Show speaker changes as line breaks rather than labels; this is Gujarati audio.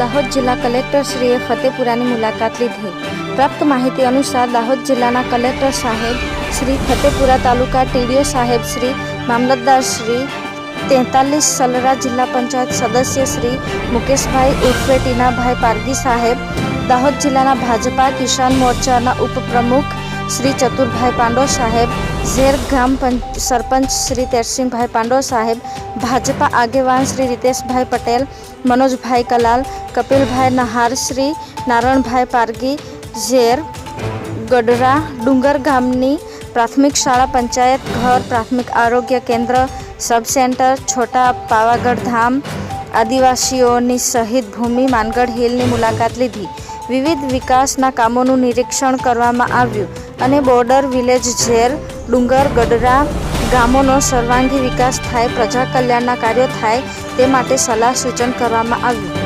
દાહોદ જિલ્લા કલેક્ટરશ્રીએ ફતેપુરાની મુલાકાત લીધી. પ્રાપ્ત માહિતી અનુસાર દાહોદ જિલ્લાના કલેક્ટર સાહેબ શ્રી ફતેપુરા તાલુકા ટીડીઓ સાહેબ શ્રી મામલતદાર શ્રી તેતાલીસ સલરા જિલ્લા પંચાયત સદસ્ય શ્રી મુકેશભાઈ ઉર્ફે ટીનાભાઈ પારગી સાહેબ, દાહોદ જિલ્લાના ભાજપા કિસાન મોરચાના ઉપપ્રમુખ શ્રી ચતુરભાઈ પાંડો સાહેબ, ઝેર પંચ, સરપંચ શ્રી તેરસિંહભાઈ પાંડો સાહેબ, ભાજપા આગેવાન શ્રી રીતેશભાઈ પટેલ, મનોજભાઈ કલાલ, કપિલભાઈ નહાર શ્રી, નારણભાઈ પારગી, ઝેર ગઢરા, ડુંગર ગામની પ્રાથમિક શાળા પંચાયત, ઘર પ્રાથમિક આરોગ્ય કેન્દ્ર, સબ સેન્ટર, છોટા પાવાગઢ ધામ, આદિવાસીઓની શહીદ ભૂમિ, માનગઢ હિલની મુલાકાત લીધી. વિવિધ વિકાસના કામોનું નિરીક્ષણ કરવામાં આવ્યું. અને બોર્ડર વિલેજ ઝેર ડુંગર ગડરા ગામોનો સર્વાંગી વિકાસ થાય, પ્રજા કલ્યાણના કાર્યો થાય તે માટે સલાહ સૂચન કરવામાં આવ્યું.